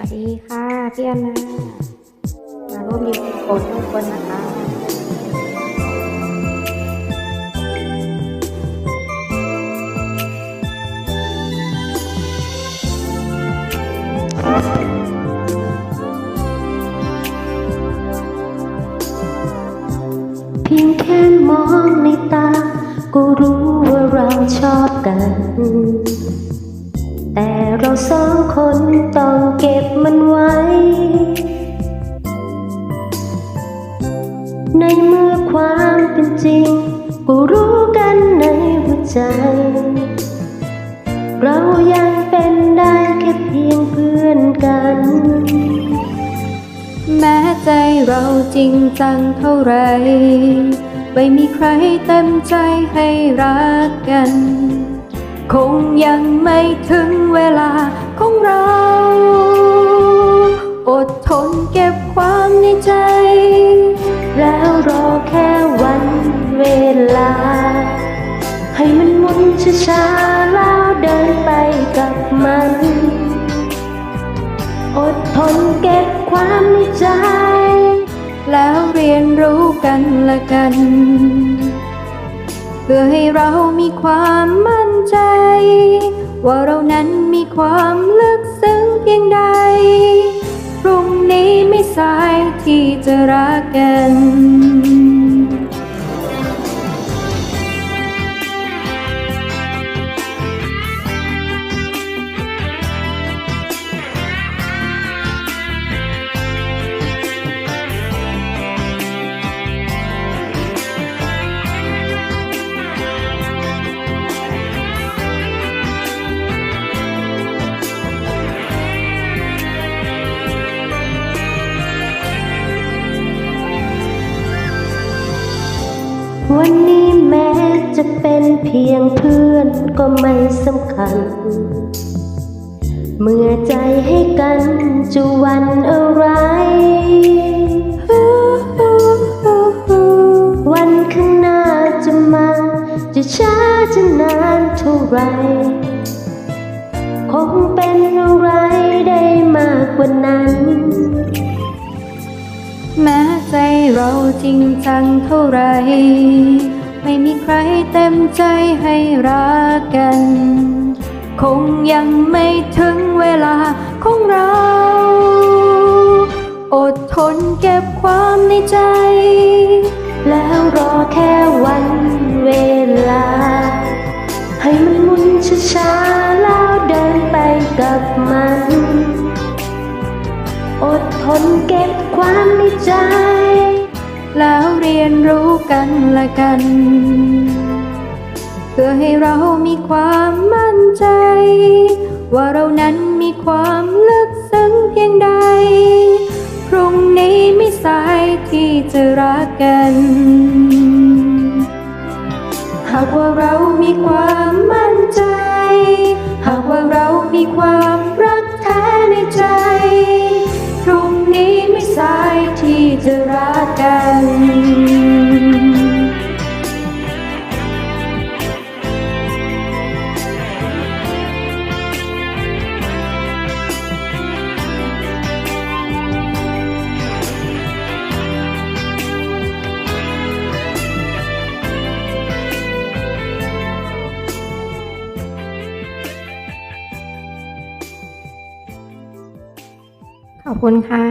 วัสดีค่ะพี่อนามาร่วมยินดีโกนทุกคนนะคะเพียงแค่มองในตา ก็รู้ว่าเราชอบกัน แต่เราสองคนต้องเก็บมันไว้ ในเมื่อความเป็นจริง ก็รู้กันในหัวใจ เรายังเป็นได้แค่เพียงเพื่อนกัน แม้ใจเราจริงจังเท่าไร ไม่มีใครเต็มใจให้รักกัน คงยังไม่ถึงเวลาของเรา อดทนเก็บความในใจ แล้วรอแค่วันเวลา ให้มันหมุนช้าๆแล้วเดินไปกับมัน อดทนเก็บความในใจ แล้วเรียนรู้กันละกัน พื่อให้เรามีความมั่นใจ ว่าเรานั้นมีความลึกซึ้งเพียงใด พรุ่งนี้ไม่สายที่จะรักกัน วันนี้แม้จะเป็นเพียงเพื่อนก็ไม่สำคัญ เมื่อใจให้กันจะวันอะไร วันข้างหน้าจะมา จะช้าจะนานเท่าไร คงเป็นอะไรได้มากกว่านั้น เราจริงจังเท่าไร ไม่มีใครเต็มใจให้รักกัน คงยังไม่ถึงเวลาของเรา อดทนเก็บความในใจ แล้วรอแค่วันเวลา ให้มันมุนช้าๆแล้วเดินไปกับมัน อดทนเก็บความในใจ แล้วเรียนรู้กันละกัน เพื่อให้เรามีความมั่นใจ ว่าเรานั้นมีความลึกซึ้งเพียงใด พรุ่งนี้ไม่สายที่จะรักกัน หากว่าเรามีความมั่นใจ หากว่าเรามีความรักแท้ในใจ พรุ่งนี้ไม่สายที่จะรัก ขอบคุณค่ะ